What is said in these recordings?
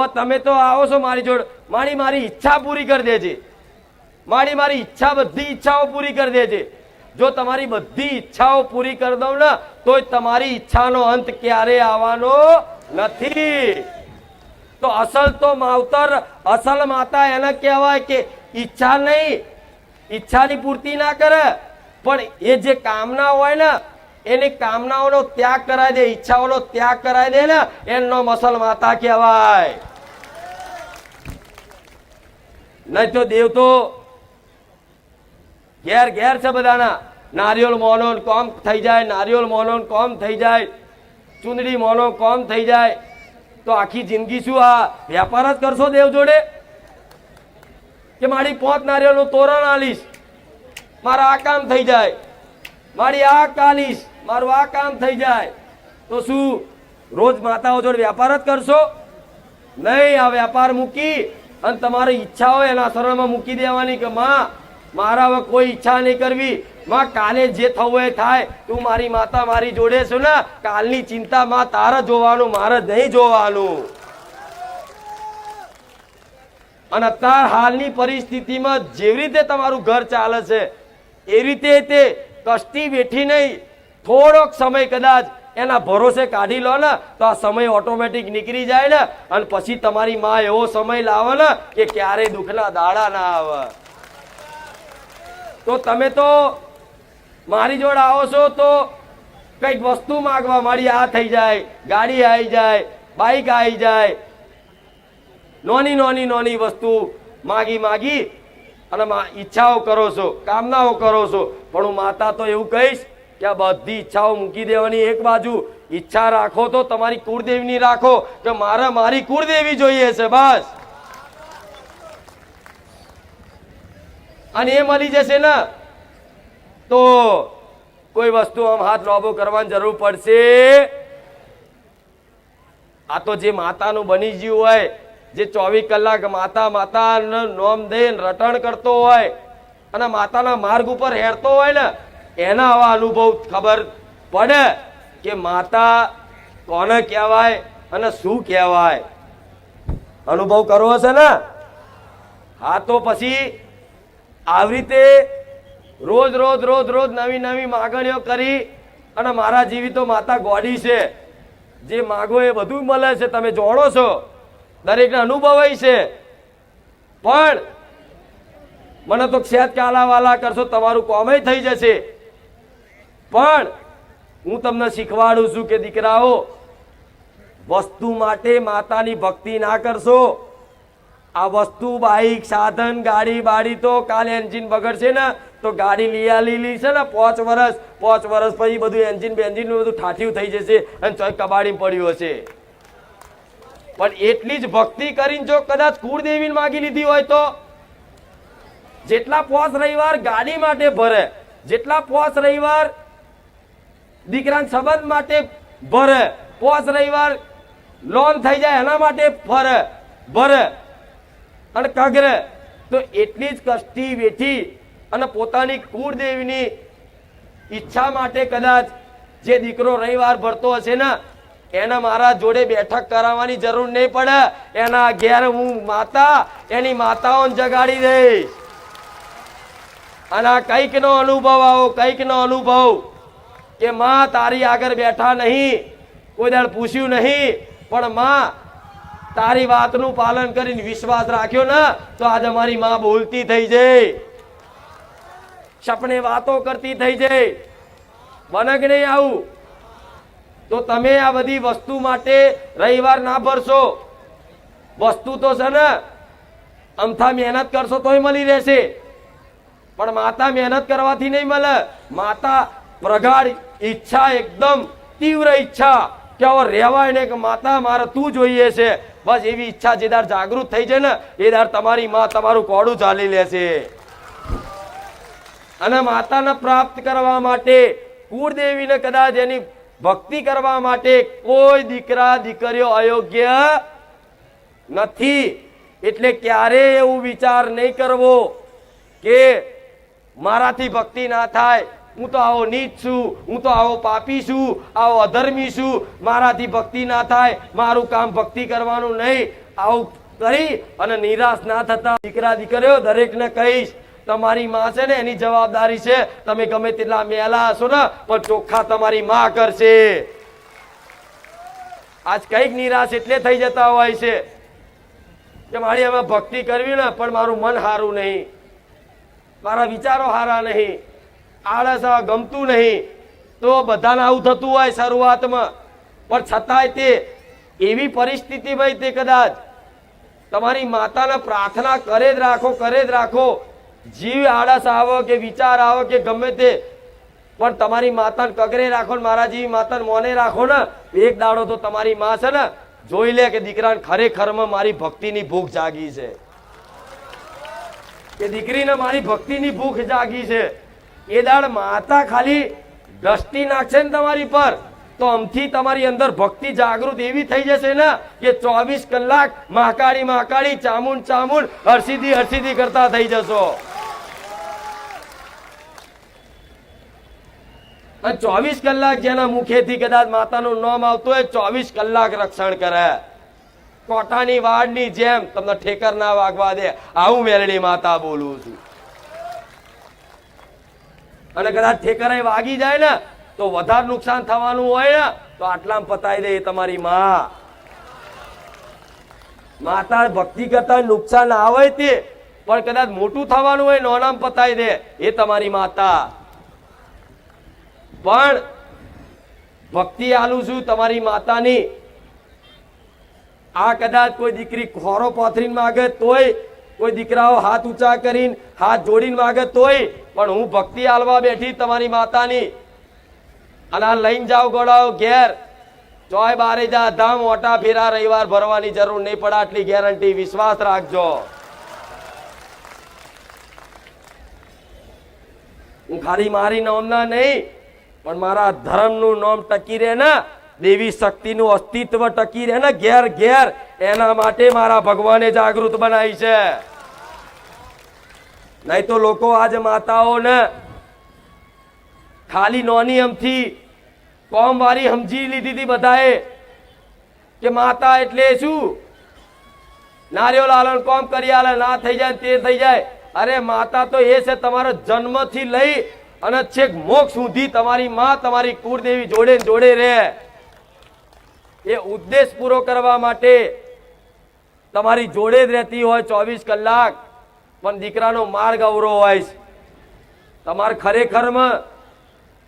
હવે તમે તો આવો છો મારી જોડે. મારી મારી ઈચ્છા પૂરી કરી દેજે. મારી મારી ઈચ્છા, બધી ઈચ્છાઓ પૂરી કરી દેજે. જો તમારી બધી ઈચ્છાઓ પૂરી કરી દઉં ને, તોય તમારી ઈચ્છાનો અંત ક્યારે આવવાનો નથી. તો અસલ તો માવતર, અસલ માતા એને કહેવાય કે ઈચ્છા નહીં, ઈચ્છાની પૂર્તિ ના કરે. પણ એ જે કામના હોય ને, એની કામનાઓનો ત્યાગ કરાવી દે, ઈચ્છાઓનો ત્યાગ કરાવી દે ને એનો મસલ માતા કહેવાય. નહીં તો દેવ તો ઘેર ઘેર છે બધાના. નારિયેળ મોનો કોમ થઈ જાય નારિયેળ મોનો કોમ થઈ જાય, ચૂંદડી મોનો કોમ થઈ જાય. તો આખી જિંદગી શું આ વેપાર જ કરશો દેવ જોડે? કે મારી પોત નારિયેળનું તોરણ આલીશ, મારા આ કામ થઈ જાય, મારી આ કાલીશ, મારું આ કામ થઈ જાય. તો શું, રોજ માતાઓ જોડે વેપાર જ કરશો? નહીં, આ વેપાર મૂકી અને તમારી ઈચ્છા હોય એના શરણમાં મૂકી દેવાની કે માં, મારા હવે કોઈ ઈચ્છા નહીં કરવી. માં, કાલે જે થવું એ થાય. તું મારી માતા મારી જોડે છું ને, કાલની ચિંતા માં તારે જોવાનું, મારે નહીં જોવાનું. અને અત્યાર હાલની પરિસ્થિતિમાં જેવી રીતે તમારું ઘર ચાલે છે, એ રીતે તે કષ્ટી બેઠી નહીં. થોડોક સમય કદાચ એના ભરોસે કાઢી લો ને તો આ સમય ઓટોમેટિક નીકળી જાય ને અને પછી તમારી માં એવો સમય લાવે ને કે ક્યારેય દુઃખના દાડા ના આવે. તો તમે તો મારી જોડે આવો છો તો કંઈક વસ્તુ માગવા મારી આ થઈ જાય, ગાડી આવી જાય બાઈક આવી જાય. નોની નોની નોની વસ્તુ માગી માગી અને ઈચ્છાઓ કરો છો, કામનાઓ કરો છો. પણ હું માતા તો એવું કહીશ કે આ બધી ઈચ્છાઓ મૂકી દેવાની એક બાજુ. ઈચ્છા રાખો તો તમારી કુળદેવીની રાખો, કે મારે મારી કુળદેવી જોઈએ છે, બસ. અને એ મળી જશે ને, તો કોઈ વસ્તુ આમ હાથ લોબો કરવાની જરૂર પડશે. આ તો જે માતાનું બની ગયું હોય, જે ચોવીસ કલાક માતા માતા નોમ દઈને રટણ કરતો હોય, અને માતાના માર્ગ ઉપર હેરતો હોય ને એના આવા અનુભવ ખબર પડે કે માતા કોને કહેવાય અને શું કહેવાય? અનુભવ કરવો છે ને? હા, તો પછી આવી રીતે રોજ રોજ રોજ રોજ નવી નવી માગણીઓ કરી અને મારા જીવી તો માતા ગોડી છે. જે માગો એ બધું મળે છે, તમે જોડો છો. દરેકને અનુભવાય છે. પણ મને તો ક્ષેત કાલાવાલા કરશો, તમારું કોમે થઈ જશે. પણ હું તમને શીખવાડું છું કે દીકરાઓ, વસ્તુ માટે માતાની ભક્તિ ના કરશો. આ વસ્તુ બાઈક, સાધન, ગાડી, બાડી તો કાલે એન્જિન બગડશે ને, તો ગાડી લઈ આલેલી છે ને, પાંચ વર્ષ પાંચ વર્ષ પછી બધું એન્જિન બેન્જિન બધું ઠાઠ્યું થઈ જશે અને ચોય કબાડી પડ્યું હશે. પણ એટલી જ ભક્તિ કરીને જો કદાચ કુળદેવીને માગી લીધી હોય તો, જેટલા પોસ રવિવાર ગાડી માટે ભરે, જેટલા પોસ રવિવાર દીકરાના સંબંધ માટે ભરે. પોસ રવિવાર લોન થઈ જાય એના માટે ફરે ભરે. અને કગ્ર. તો એટલી જ કષ્ટી વેઠી અને પોતાની કુળદેવીની ઈચ્છા માટે કદાચ જે દીકરો રવિવાર ભરતો હશે ને, એને મારા જોડે બેઠક કરાવવાની જરૂર નહીં પડે. એના ઘેર હું માતા, એની માતાઓને જગાડી દઈશ. અને આ કંઈકનો અનુભવ આવો, કંઈકનો અનુભવ. કે માં, તારી આગળ બેઠા નહીં. કોઈ દાડ પૂછ્યું નહીં. પણ માં, તારી વાતનું પાલન કરીને વિશ્વાસ રાખ્યો ને, તો આજે મારી માં બોલતી થઈ જાય સપને વાતો કરતી થઈ જાય બને કે નહીં આવું? તો તમે આ બધી વસ્તુ માટે રવિવાર ના ભરશો. વસ્તુ તો છે ને, અમથા મહેનત કરશો તોય મળી રહેશે. પણ માતા મહેનત કરવાથી નહીં મળે. માતા પ્રગાઢ ઈચ્છા, એકદમ તીવ્ર ઈચ્છા કે હવે રહેવાય ને કે માતા, મારે તું જોઈએ છે. બસ એવી ઈચ્છા જે દાર જાગૃત થઈ જાય ને, એ દાર તમારી માં તમારું કોડું ચાલી લેશે. અને માતાને પ્રાપ્ત કરવા માટે, કુળદેવીને કદાચ એની ભક્તિ કરવા માટે કોઈ દીકરા, દીકરીઓ અયોગ્ય નથી. એટલે ક્યારે એવું વિચાર નહીં કરવો કે મારાથી ભક્તિ ના થાય. હું તો આવો નીચ છું, હું તો આવો પાપી છું, આવો અધર્મી છું. મારાથી ભક્તિ ના થાય, મારું કામ ભક્તિ કરવાનું નહીં. આવું કરી અને નિરાશ ના થતા દીકરા દીકરીઓ, દરેકને કહીશ, તમારી માં છે ને, એની જવાબદારી છે. તમે ગમે તેટલા મેલા હશો ને, પણ ચોખ્ખા તમારી માં કરશે. આજ કંઈક નિરાશ એટલે થઈ જતા હોય છે કે મારી હવે ભક્તિ કરવી ને, પણ મારું મન સારું નહીં. મારા વિચારો સારા નહીં. આળસ ગમતું નહીં. તો બધાને આવું થતું હોય શરૂઆતમાં. પણ છતાંય તે એવી પરિસ્થિતિ ભાઈ તે કદાચ તમારી માતાને પ્રાર્થના કરે જ રાખો, કરે જ રાખો. જીવ આળસ આવો કે વિચાર આવો કે ગમે તે. પણ તમારી માતાને કગરે રાખો ને મારા જેવી માતાને મોને રાખો ને, એક દાડો તો તમારી માં છે ને, જોઈ લે કે દીકરાને ખરેખરમાં મારી ભક્તિની ભૂખ જાગી છે. કે દીકરીને મારી ભક્તિની ભૂખ જાગી છે. એ દાડ માતા ખાલી દ્રષ્ટિ નાખશે ને તમારી પર. તો આમથી તમારી અંદર ભક્તિ જાગૃત એવી થઈ જશે ને કે ચોવીસ કલાક મહાકાળી મહાકાળી ચામુંડ ચામુંડ હરસિદ્ધિ હરસિદ્ધિ કરતા થઈ જશો. ચોવીસ કલાક જેના મુખેથી કદાચ માતાનું નામ આવતું હોય, ચોવીસ કલાક રક્ષણ કરે. કોટાની વાડની જેમ તમને ઠેકર ના વાગવા દે. આવું મેલડી માતા બોલું છું. અને કદાચ ઠેકર વાગી જાય ને, તો વધારે નુકસાન થવાનું હોય ને, તો આટલામાં પતાઈ દે એ તમારી માં. માતા ભક્તિ કરતા નુકસાન આવે તે, પણ કદાચ મોટું થવાનું હોય નોનામ પતાઈ દે, એ તમારી માતા. પણ ભક્તિ આલું છું તમારી માતાની. આ કદાચ કોઈ દીકરી ખોરો પાથરીને માગે તોય, કોઈ દીકરાઓ હાથ ઊંચા કરીને, હાથ જોડીને માગે તોય પણ હું ભક્તિ હાલવા બેઠી તમારી માતાની. અને આ લઈને જાઓ ગોળાઓ ઘેર. ચોય બારે જા ધામ ઓટા ફેરા રવિવાર ભરવાની જરૂર નહીં પડે આટલી ગેરંટી. વિશ્વાસ રાખજો. હું ખાલી મારી નામના નહીં, પણ મારા ધર્મનું નામ ટકી રહે ને, દેવી શક્તિનું અસ્તિત્વ ટકી રહે ને, ઘેર ઘેર. એના માટે મારા ભગવાને જાગૃત બનાવી છે. નહીં તો લોકો આજે માતાઓને ખાલી નોની અમથી કોમ વાળી સમજી લીધી હતી બધાએ કે માતા એટલે શું? નારિયો લાલન કોમ કરી આલે, ના થઈ જાય તે થઈ જાય. અરે માતા તો એ છે તમારો જન્મથી લઈ અને છેક મોક્ષ સુધી તમારી માં તમારી કુળદેવી જોડે જોડે રહે. એ ઉદ્દેશ પૂરો કરવા માટે તમારી જોડે જ રહેતી હોય ચોવીસ કલાક. પણ દીકરાનો માર્ગ અવરો હોય છે. તમારે ખરેખરમાં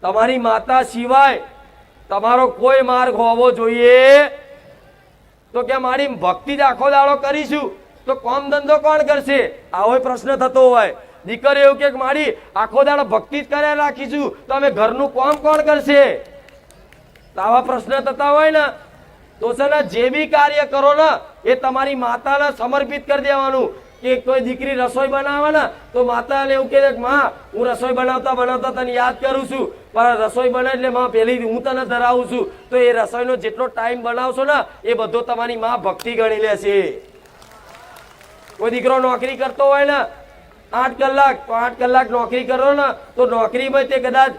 તમારી માતા સિવાય તમારો કોઈ માર્ગ હોવો જોઈએ. તો કે મારી ભક્તિ જ આખો દાડો કરીશું, તો કોમ ધંધો કોણ કરશે? આવો પ્રશ્ન થતો હોય. દીકરી એવું કે મારી આખો દાડો ભક્તિ જ કર્યા રાખીશું, તો અમે ઘરનું કોમ કોણ કરશે? આવા પ્રશ્ન થતા હોય ને, તો છે જે બી કાર્ય કરો ને, એ તમારી માતાને સમર્પિત કરી દેવાનું. કે કોઈ દીકરી રસોઈ બનાવે ને તો માતાને એવું કે, માં, હું રસોઈ બનાવતા બનાવતા તને યાદ કરું છું. પણ રસોઈ બને એટલે માં પેલી હું તને ધરાવું છું. તો એ રસોઈનો જેટલો ટાઈમ બનાવશો ને, એ બધો તમારી માં ભક્તિ ગણી લેશે. કોઈ દીકરો નોકરી કરતો હોય ને, આઠ કલાક, તો આઠ કલાક નોકરી કરો ને, તો નોકરીમાં તે કદાચ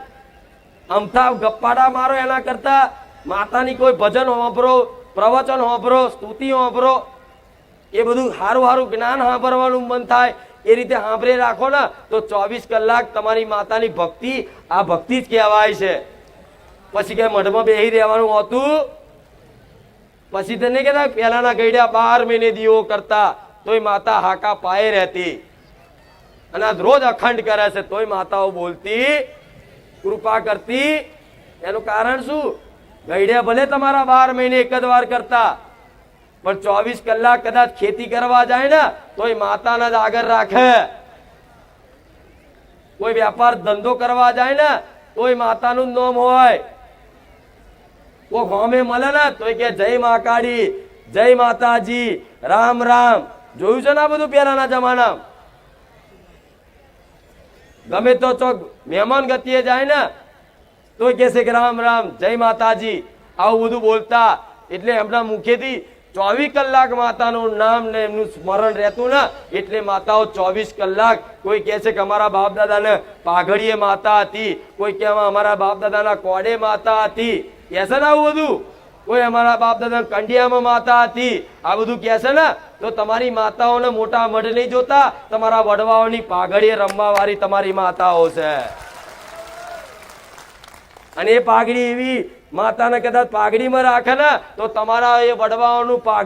અમથા ગપ્પાડા મારો એના કરતા માતાની કોઈ ભજન હોંભરો, પ્રવચન હોંભરો, સ્તુતિ હોંભરો એ બધું સારું સારું જ્ઞાન સાંભળવાનું મન થાય, એ રીતે સાંભળી રાખો ને, તો ચોવીસ કલાક તમારી માતાની ભક્તિ, આ ભક્તિ જ કહેવાય છે. પછી કે મઠમાં બેહી રહેવાનું હોતું? પછી તને કહેતા પહેલાના ગઈડ્યા બાર મહિને દીવો કરતા, તોય માતા હાકા પાયે રહેતી. અને રોજ અખંડ કરે છે, તોય માતાઓ બોલતી, કૃપા કરતી. એનું કારણ શું? ગઈડ્યા ભલે તમારા બાર મહિને એક જ વાર કરતા પણ ચોવીસ કલાક કદાચ ખેતી કરવા જાય ને, તોય માતાને જ આગળ રાખે. કોઈ વેપાર ધંધો કરવા જાય ને, તોય માતાનું જ નામ હોય. કોઈ હોમે મળે ને, તોય કે જય મા કાળી, જય માતાજી, રામ રામ. જોયું છે ને આ બધું પહેલાના જમાના ગમે તો ચોક મહેમાન ગતિએ જાય ને તો કે છે કે રામ રામ, જય માતાજી. આવું બધું બોલતા, એટલે એમના મુખેથી ચોવીસ કલાક માતાનું નામ ને એમનું સ્મરણ રહેતું ને, એટલે માતાઓ ચોવીસ કલાક કોઈ કહે છે કે અમારા બાપ દાદાને પાઘડીએ માતા હતી, કોઈ કે અમારા બાપ દાદાના કોડે માતા હતી. કહે છે ને આવું બધું? કોઈ અમારા બાપ દાદા કંડિયામાં માતા હતી. આ બધું કહે છે ને? તો તમારી માતાઓને મોટા મઢ નહીં જોતા, તમારા વડવાઓની પાઘડીએ રમવા વાળી તમારી માતાઓ છે. અને એ પાઘડી એવી માતાને કદાચ પાઘડીમાં રાખે ને તો તમારા એ વડવાઓનું પાઘ